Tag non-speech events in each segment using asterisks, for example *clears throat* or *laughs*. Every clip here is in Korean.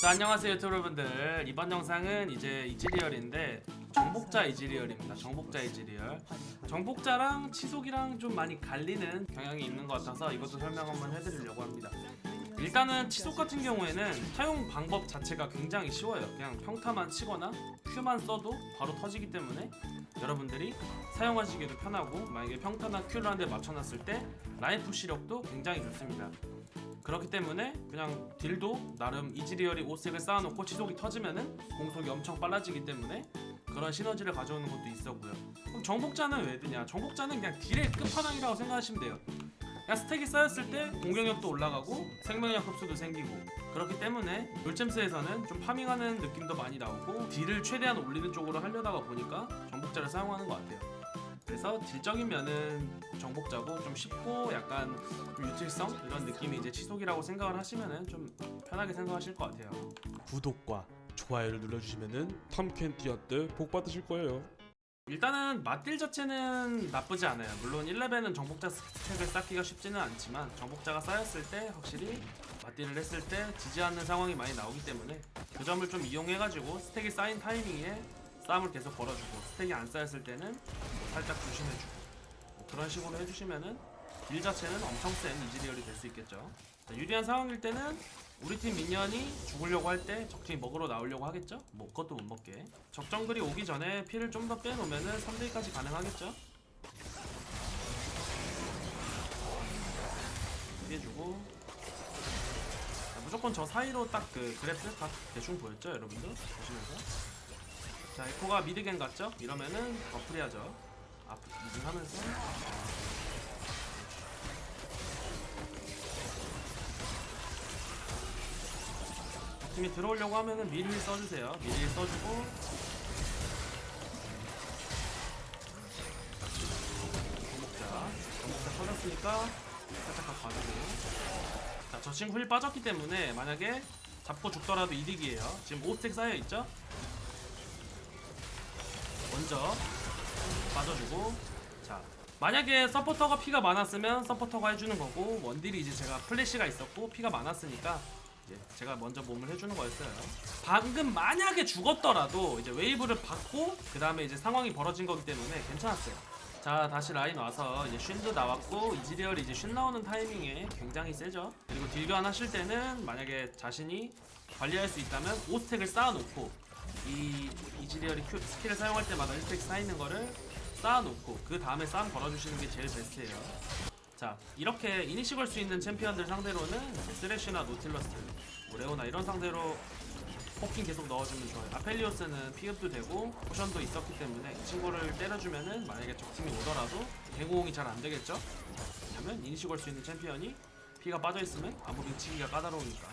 자 안녕하세요 유튜브 여러분들. 이번 영상은 이제 이지리얼인데 정복자 이지리얼입니다. 정복자 이지리얼. 정복자랑 치속이랑 좀 많이 갈리는 경향이 있는 것 같아서 이것도 설명 한번 해드리려고 합니다. 일단은 치속 같은 경우에는 사용 방법 자체가 굉장히 쉬워요. 그냥 평타만 치거나 Q만 써도 바로 터지기 때문에 여러분들이 사용하시기도 편하고 만약에 평타나 Q를 한 대 맞춰놨을 때 라인 푸시력도 굉장히 좋습니다 그렇기 때문에 그냥 딜도 나름 이지리얼이 5색을 쌓아놓고 치속이 터지면은 공속이 엄청 빨라지기 때문에 그런 시너지를 가져오는 것도 있었고요. 그럼 정복자는 왜 드냐? 정복자는 그냥 딜의 끝판왕이라고 생각하시면 돼요. 그냥 스택이 쌓였을 때 공격력도 올라가고 생명력 흡수도 생기고 그렇기 때문에 롤챔스에서는 좀 파밍하는 느낌도 많이 나오고 딜을 최대한 올리는 쪽으로 하려다가 보니까 정복자를 사용하는 것 같아요. 그래서 딜적인 면은 정복자고 좀 쉽고 약간 좀 유틸성 이런 느낌이 이제 치속이라고 생각을 하시면은 좀 편하게 생각하실 것 같아요. 구독과 좋아요를 눌러주시면은 탐켄티한테 복 받으실 거예요. 일단은 맛딜 자체는 나쁘지 않아요. 물론 1레벨은 정복자 스택을 쌓기가 쉽지는 않지만 정복자가 쌓였을 때 확실히 맛딜을 했을 때 지지 않는 상황이 많이 나오기 때문에 그 점을 좀 이용해가지고 스택이 쌓인 타이밍에 싸움을 계속 걸어주고 스택이 안 쌓였을 때는 뭐 살짝 조심해주고 뭐 그런 식으로 해주시면은 딜 자체는 엄청 센 이지리얼이 될 수 있겠죠. 자, 유리한 상황일 때는 우리 팀 미니언이 죽으려고 할 때 적팀이 먹으러 나오려고 하겠죠? 뭐 그것도 못 먹게 적정글이 오기 전에 피를 좀 더 빼놓으면은 3대2까지 가능하겠죠? 피해주고 자, 무조건 저 사이로 딱 그 그래프 다 대충 보였죠 여러분들? 보시면서 자 에코가 미드갱 같죠? 이러면은 버프리하죠 앞 미딩하면서 팀이 들어오려고 하면은 미리 써주세요. 미리 써주고 정목자 정목자 터졌으니까 살짝 더 봐주고 자저 친구 힐 빠졌기 때문에 만약에 잡고 죽더라도 이득이에요. 지금 5스택 쌓여 있죠? 먼저 빠져주고 자 만약에 서포터가 피가 많았으면 서포터가 해주는 거고 원딜이 이제 제가 플래시가 있었고 피가 많았으니까 이제 제가 먼저 몸을 해주는 거였어요. 방금 만약에 죽었더라도 이제 웨이브를 받고 그 다음에 이제 상황이 벌어진 거기 때문에 괜찮았어요. 자 다시 라인 와서 이제 쉰도 나왔고 이지리얼이 이제 쉰 나오는 타이밍에 굉장히 세죠. 그리고 딜교환 하실 때는 만약에 자신이 관리할 수 있다면 5스택을 쌓아놓고 이 이지리얼이 큐, 스킬을 사용할 때마다 1스택 쌓이는 거를 쌓아놓고 그 다음에 싸움 걸어주시는 게 제일 베스트예요. 자 이렇게 이니시 걸 수 있는 챔피언들 상대로는 쓰레쉬나 노틸러스 뭐 레오나 이런 상대로 포킹 계속 넣어주면 좋아요 아펠리오스는 피흡도 되고 포션도 있었기 때문에 이 친구를 때려주면은 만약에 적팀이 오더라도 대공이 잘 안되겠죠? 왜냐면 이니시 걸 수 있는 챔피언이 피가 빠져있으면 아무 링치기가 까다로우니까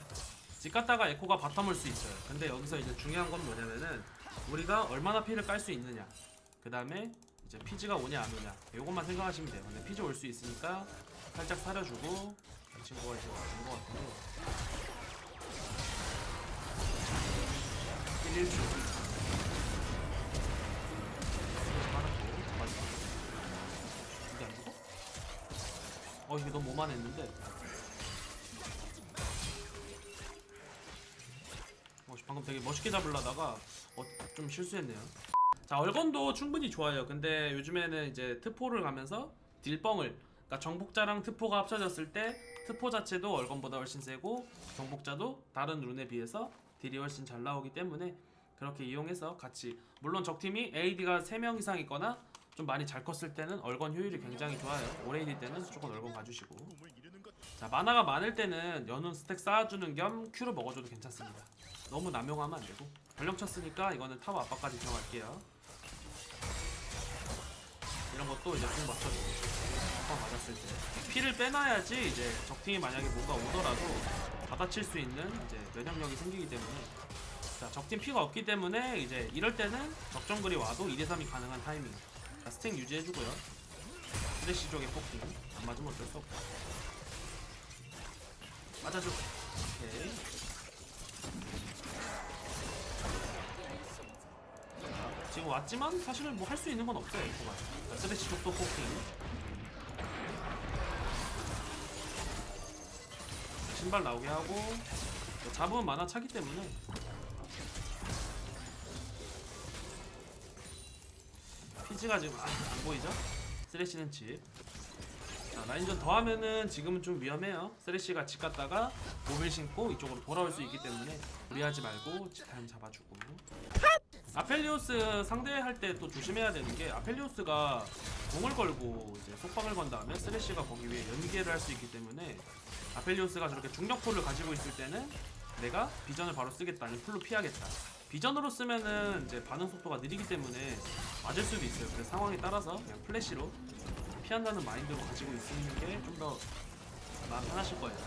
집 갔다가 에코가 바텀을 수 있어요. 근데 여기서 이제 중요한 건 뭐냐면은 우리가 얼마나 피를 깔 수 있느냐. 그 다음에 이제 피즈가 오냐 안 오냐. 요것만 생각하시면 돼요. 근데 피즈 올 수 있으니까 살짝 사려주고 이 친구가 이제 와준 것 같은데. 1, 1주 받았고. 맞아 이게 안 죽어? 어 이게 너무 오만했는데 방금 되게 멋있게 잡으려다가 어, 좀 실수했네요. 자 얼건도 충분히 좋아요. 근데 요즘에는 이제 트포를 가면서 딜뻥을 그러니까 정복자랑 트포가 합쳐졌을 때 트포 자체도 얼건보다 훨씬 세고 정복자도 다른 룬에 비해서 딜이 훨씬 잘 나오기 때문에 그렇게 이용해서 같이 물론 적팀이 AD가 3명 이상 있거나 좀 많이 잘 컸을 때는 얼건 효율이 굉장히 좋아요. 5AD 때는 조금 얼건 가주시고 자 마나가 많을 때는 연운 스택 쌓아주는 겸 Q를 먹어줘도 괜찮습니다. 너무 남용하면 안되고. 전령 쳤으니까 이거는 타워 압박까지 들어갈게요. 이런 것도 이제 공 맞춰주고. 한번 맞았을 때. 피를 빼놔야지 이제 적팀이 만약에 뭔가 오더라도 받아칠 수 있는 이제 면역력이 생기기 때문에. 자 적팀 피가 없기 때문에 이제 이럴 때는 적정글이 와도 2대3이 가능한 타이밍. 자 스택 유지해주고요. 플래시 쪽에 포킹 안 맞으면 어쩔 수 없고 맞아줘. 오케이. 자, 지금 왔지만 사실은 뭐 할 수 있는 건 없어요 이거가 자, 스레시 쪽도 포킹. 신발 나오게 하고 잡으면 만화 차기 때문에. 피지가 지금 안, 안 보이죠? 쓰레쉬는 집. 자, 라인전 더 하면은 지금은 좀 위험해요. 쓰레쉬가 집 갔다가 모빌 신고 이쪽으로 돌아올 수 있기 때문에 무리하지 말고 집타임 잡아주고. 아펠리오스 상대할 때 또 조심해야 되는 게 아펠리오스가 공을 걸고 이제 속박을 건 다음에 쓰레쉬가 거기 위에 연계를 할 수 있기 때문에 아펠리오스가 저렇게 중력포를 가지고 있을 때는 내가 비전을 바로 쓰겠다 아니면 풀로 피하겠다 비전으로 쓰면은 이제 반응 속도가 느리기 때문에 맞을 수도 있어요 그래서 상황에 따라서 그냥 플래시로 피한다는 마인드로 가지고 있는 게 좀 더 마음 편하실 거예요.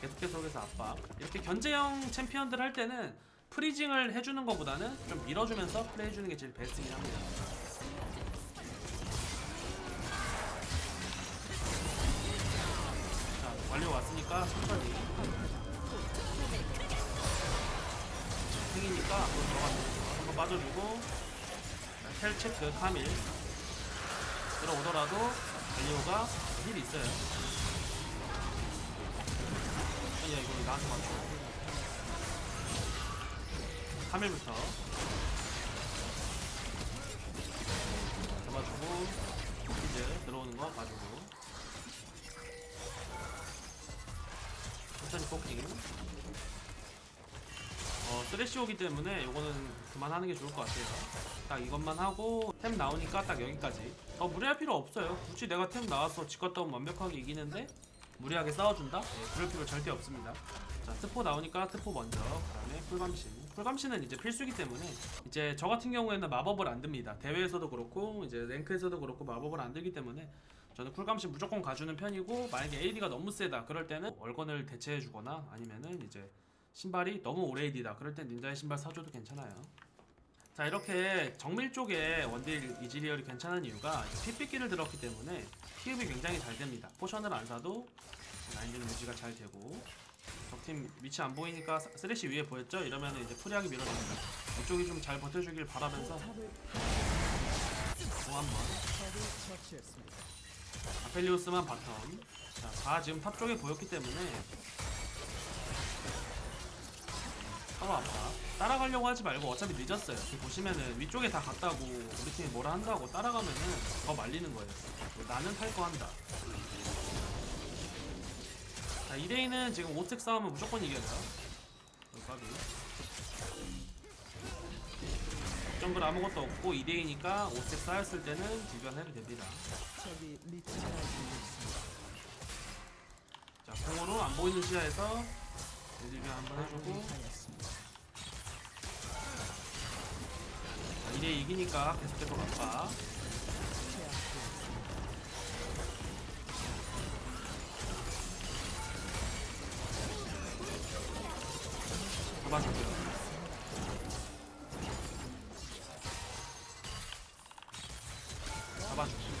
계속해서 계속해서 압박. 이렇게 견제형 챔피언들 할 때는 프리징을 해주는 것보다는 좀 밀어주면서 플레이해주는 게 제일 베스트긴 합니다. 자 완료 왔으니까 천천히. 생이니까 앞으로 들어가면 한번 빠져주고. 자, 텔 체크 카밀 들어오더라도 갈리오가 힐이 있어요. 아니야 이거 나한테 맞춰. 카밀부터. 잡아주고 이제 들어오는 거 봐주고. 천천히 포킹 어 쓰레쉬 오기 때문에 요거는 그만하는 게 좋을 것 같아요. 딱 이것만 하고 템 나오니까 딱 여기까지. 더 무리할 필요 없어요. 굳이 내가 템 나와서 집 갔다 오면 완벽하게 이기는데 무리하게 싸워준다? 네, 그럴 필요 절대 없습니다. 자 트포 나오니까 트포 먼저. 그 다음에 쿨감신. 쿨감신은 이제 필수기 때문에 이제 저 같은 경우에는 마법을 안 듭니다. 대회에서도 그렇고 이제 랭크에서도 그렇고 마법을 안 들기 때문에 저는 쿨감신 무조건 가주는 편이고 만약에 AD가 너무 세다 그럴 때는 월건을 대체해 주거나 아니면은 이제 신발이 너무 오래 AD다. 그럴 땐 닌자의 신발 사줘도 괜찮아요. 자 이렇게 정밀 쪽에 원딜 이지리얼이 괜찮은 이유가 핏빛기를 들었기 때문에 피흡이 굉장히 잘 됩니다. 포션을 안 사도 라인전 유지가 잘 되고. 적팀 위치 안 보이니까 사- 쓰레쉬 위에 보였죠? 이러면 이제 프리하게 밀어줍니다. 이쪽이 좀 잘 버텨주길 바라면서 또 한번. 아펠리오스만 바텀 자, 다 지금 탑 쪽에 보였기 때문에 서로 아파 따라가려고 하지 말고 어차피 늦었어요. 지금 보시면은 위쪽에 다 갔다고 우리 팀이 뭐라 한다고 따라가면은 더 말리는 거예요. 나는 탈 거 한다. 자 2대2는 지금 5색 싸움은 무조건 이겨요. 여기 까비. 정글 아무것도 없고 2대2니까 5색 쌓였을 때는 비변해도 됩니다. 자 공으로 안 보이는 시야에서 리뷰 한번 해주고. 하였습니다. 자, 2대 이기니까 계속해서 가봐 잡아줄게요. 잡아줄게요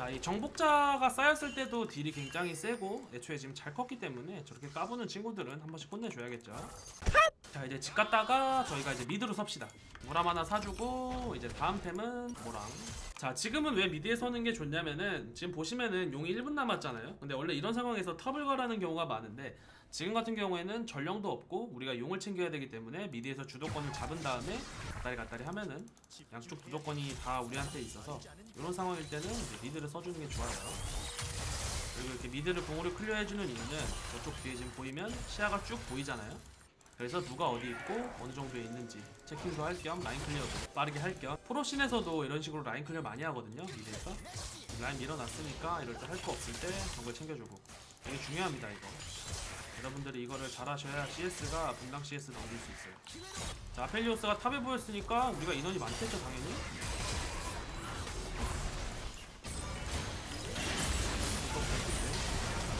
자 이 정복자가 쌓였을 때도 딜이 굉장히 세고 애초에 지금 잘 컸기 때문에 저렇게 까부는 친구들은 한 번씩 혼내줘야겠죠. 자 이제 집 갔다가 저희가 이제 미드로 섭시다. 무람 하나 사주고 이제 다음 템은 모랑. 자 지금은 왜 미드에 서는 게 좋냐면은 지금 보시면은 용이 1분 남았잖아요. 근데 원래 이런 상황에서 탑을 가라는 경우가 많은데 지금 같은 경우에는 전령도 없고 우리가 용을 챙겨야 되기 때문에 미드에서 주도권을 잡은 다음에 갔다리 갔다리 하면은 양쪽 주도권이 다 우리한테 있어서 이런 상황일 때는 미드를 써주는 게 좋아요. 그리고 이렇게 미드를 공으로 클리어해주는 이유는 저쪽 뒤에 지금 보이면 시야가 쭉 보이잖아요. 그래서 누가 어디 있고 어느 정도에 있는지 체킹도 할 겸 라인 클리어도 빠르게 할 겸 프로씬에서도 이런 식으로 라인 클리어 많이 하거든요 미드에서. 라인 밀어놨으니까 이럴 때 할 거 없을 때 정글 챙겨주고. 되게 중요합니다 이거 여러분들이 이거를 잘 하셔야 CS가 분당 CS를 얻을 수 있어요. 자 아펠리오스가 탑에 보였으니까 우리가 인원이 많겠죠 당연히?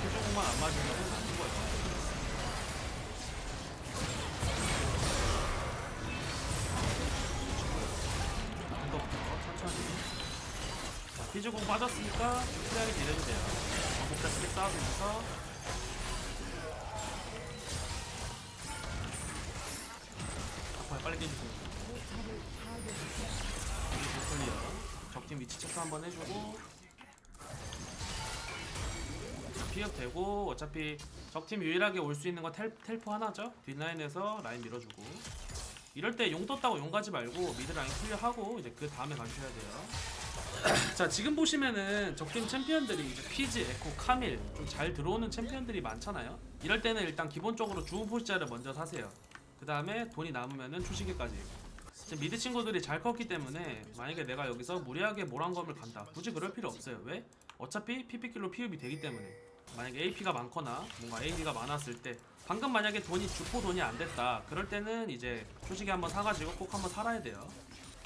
최종만 안 맞으면 안 죽어요 천천히 자 피즈공 빠졌으니까 딜해도 돼요. 전복자 스택 쌓아주면서 위치 체크 한번 해주고 피업 되고 어차피 적팀 유일하게 올 수 있는 건 텔, 텔포 하나죠. 뒷라인에서 라인 밀어주고 이럴 때 용 떴다고 용 가지 말고 미드 라인 클리어하고 이제 그 다음에 가주셔야 돼요. *clears throat* 자 지금 보시면은 적팀 챔피언들이 이제 피즈, 에코, 카밀 좀 잘 들어오는 챔피언들이 많잖아요. 이럴 때는 일단 기본적으로 주우 포시자를 먼저 사세요. 그 다음에 돈이 남으면은 초시계까지. 지금 미드 친구들이 잘 컸기 때문에 만약에 내가 여기서 무리하게 모란검을 간다. 굳이 그럴 필요 없어요. 왜? 어차피 PP킬로 피읍이 되기 때문에. 만약에 AP가 많거나 뭔가 AD가 많았을 때 방금 만약에 돈이 주포 돈이 안 됐다. 그럴 때는 이제 초시계 한번 사가지고 꼭 한번 살아야 돼요.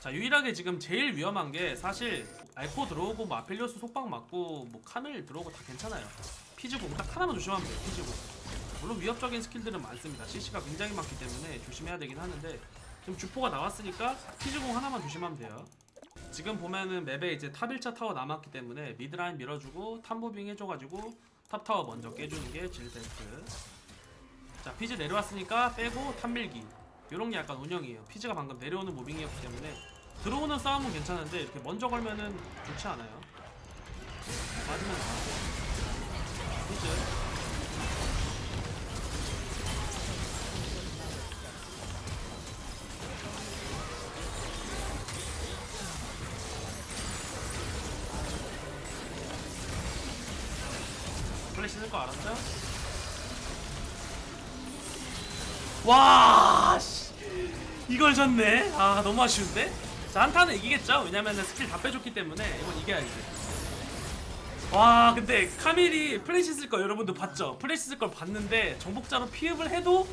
자 유일하게 지금 제일 위험한 게 사실 알코 들어오고 뭐 아펠리오스 속박 맞고 뭐 카밀 들어오고 다 괜찮아요 피즈공 딱 하나만 조심하면 돼요 피즈공 물론 위협적인 스킬들은 많습니다 CC가 굉장히 많기 때문에 조심해야 되긴 하는데 지금 주포가 나왔으니까 피즈공 하나만 조심하면 돼요 지금 보면은 맵에 이제 탑 1차 타워 남았기 때문에 미드라인 밀어주고 탑무빙 해줘가지고 탑 타워 먼저 깨주는 게 제일 베스트 자 피즈 내려왔으니까 빼고 탑 밀기 요런 게 약간 운영이에요 피즈가 방금 내려오는 무빙이었기 때문에 들어오는 싸움은 괜찮은데 이렇게 먼저 걸면은 좋지 않아요. 맞으면 나가고. 피즈. 와, 씨. 이걸 졌네. 아 너무 아쉬운데. 자 한타는 이기겠죠. 왜냐면 스킬 다 빼줬기 때문에 이건 이겨야지. 와 근데 카밀이 플래시 쓸거 여러분도 봤죠? 플래시 쓸 걸 봤는데 정복자로 피흡을 해도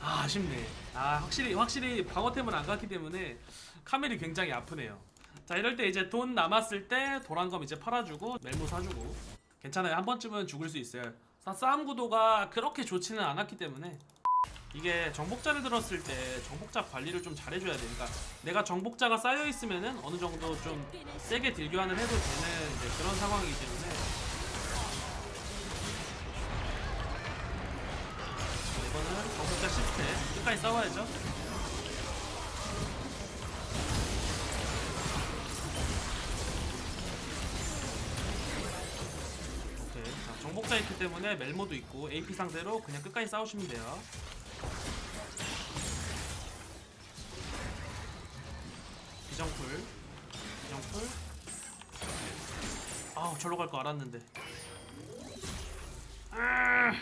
아, 아쉽네. 아 확실히 확실히 방어템은 안 갔기 때문에 카밀이 굉장히 아프네요. 자 이럴 때 이제 돈 남았을 때 도란검 이제 팔아주고 멜모 사주고 괜찮아요. 한 번쯤은 죽을 수 있어요. 싸- 싸움 구도가 그렇게 좋지는 않았기 때문에 이게 정복자를 들었을 때 정복자 관리를 좀 잘해줘야 돼. 그러니까 내가 정복자가 쌓여 있으면은 어느 정도 좀 세게 딜 교환을 해도 되는 이제 그런 상황이기 때문에 이거는 정복자 시스템 끝까지 싸워야죠. 오케이. 자, 정복자 있기 때문에 멜모도 있고 AP 상대로 그냥 끝까지 싸우시면 돼요. 비정풀 비정풀 아우 절로 갈 거 알았는데 아!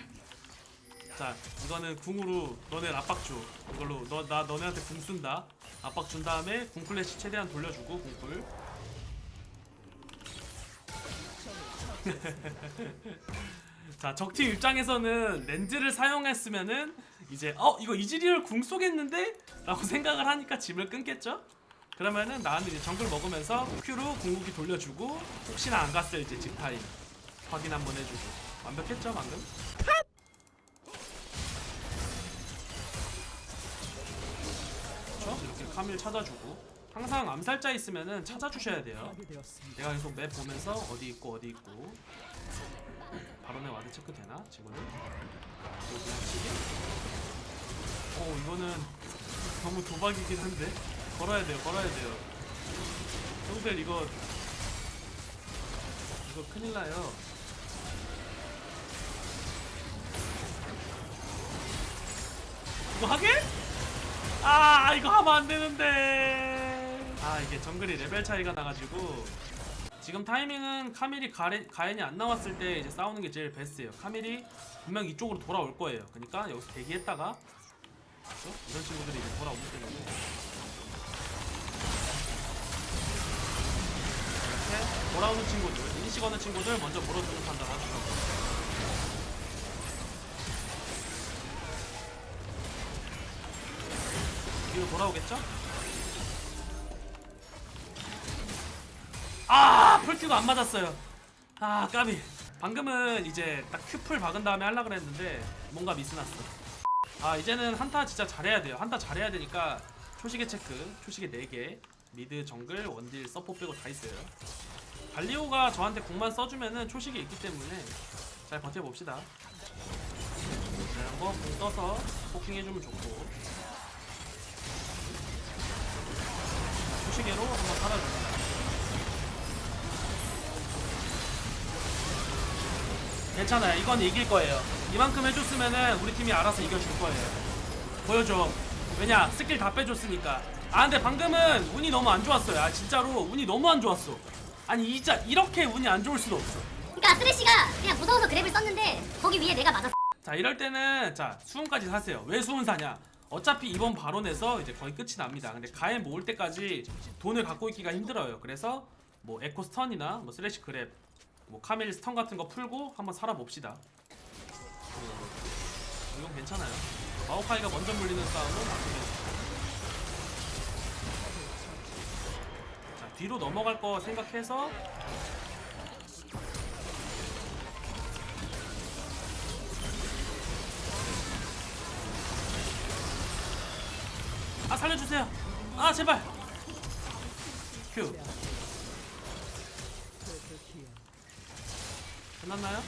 자 이거는 궁으로 너네 압박 줘 이걸로 너 나 너네한테 궁 쓴다 압박 준 다음에 궁 플래시 최대한 돌려주고 궁풀 *laughs* 자 적팀 입장에서는 렌즈를 사용했으면은 이제 어 이거 이즈리얼 궁 쏘겠는데? 라고 생각을 하니까 짐을 끊겠죠? 그러면은 나는 이제 정글 먹으면서 Q로 궁극기 돌려주고 혹시나 안 갔을 이제 직타임 확인 한번 해주고 완벽했죠 방금? 그렇죠? 이렇게 카밀 찾아주고 항상 암살자 있으면은 찾아주셔야 돼요. 내가 계속 맵 보면서 어디 있고 어디 있고 바론의 와드 체크 되나 지금은? 이거 그냥 치기? 어 이거는 너무 도박이긴 한데 걸어야 돼요 걸어야 돼요. 형들 이거 이거 큰일 나요. 이거 하게? 아 이거 하면 안 되는데. 아 이게 정글이 레벨 차이가 나가지고. 지금 타이밍은 카밀이 가레, 가엔이 안 나왔을 때 이제 싸우는 게 제일 베스트예요. 카밀이 분명 이쪽으로 돌아올 거예요. 그러니까 여기서 대기했다가 그렇죠? 이런 친구들이 이제 돌아오기 때문에 이렇게 돌아오는 친구들 인식 하는 친구들 먼저 물어주는 판단 하시고 뒤로 돌아오겠죠? 아 풀큐가 안 맞았어요. 아 까비. 방금은 이제 딱 큐풀 박은 다음에 하려 그랬는데 뭔가 미스났어. 아 이제는 한타 진짜 잘해야 돼요. 한타 잘해야 되니까 초시계 체크 초시계 4개 미드 정글 원딜 서포 빼고 다 있어요 갈리오가 저한테 공만 써주면은 초식이 있기 때문에 잘 버텨봅시다 네, 한번 공 떠서 포킹해주면 좋고 초시계로 한번 살아줍니다 괜찮아요. 이건 이길 거예요. 이만큼 해줬으면은 우리 팀이 알아서 이겨줄 거예요. 보여줘. 왜냐 스킬 다 빼줬으니까. 아 근데 방금은 운이 너무 안 좋았어요. 아 진짜로 운이 너무 안 좋았어. 아니 이자 이렇게 운이 안 좋을 수도 없어. 그러니까 쓰레쉬가 그냥 무서워서 그랩을 썼는데 거기 위에 내가 맞았어. 자 이럴 때는 자 수은까지 사세요. 왜 수은 사냐? 어차피 이번 발언에서 이제 거의 끝이 납니다. 근데 가에 모을 때까지 돈을 갖고 있기가 힘들어요. 그래서 뭐 에코 스턴이나 뭐 슬래시 그랩, 뭐 카멜 스턴 같은 거 풀고 한번 살아봅시다. 어, 이건 괜찮아요. 마오카이가 먼저 물리는 싸움은 나쁘겠어. 뒤로 넘어갈 거 생각해서 아 살려주세요. 아 제발. 큐. 끝났나요?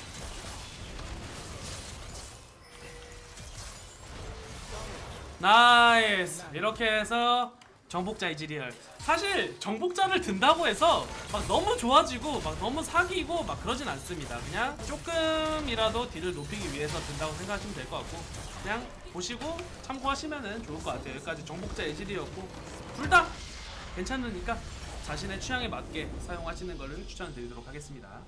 나이스 이렇게 해서 정복자 이지리얼 사실 정복자를 든다고 해서 막 너무 좋아지고 막 너무 사기고 막 그러진 않습니다. 그냥 조금이라도 딜을 높이기 위해서 든다고 생각하시면 될 것 같고 그냥 보시고 참고하시면 좋을 것 같아요. 여기까지 정복자 이지리였고 둘 다 괜찮으니까 자신의 취향에 맞게 사용하시는 것을 추천드리도록 하겠습니다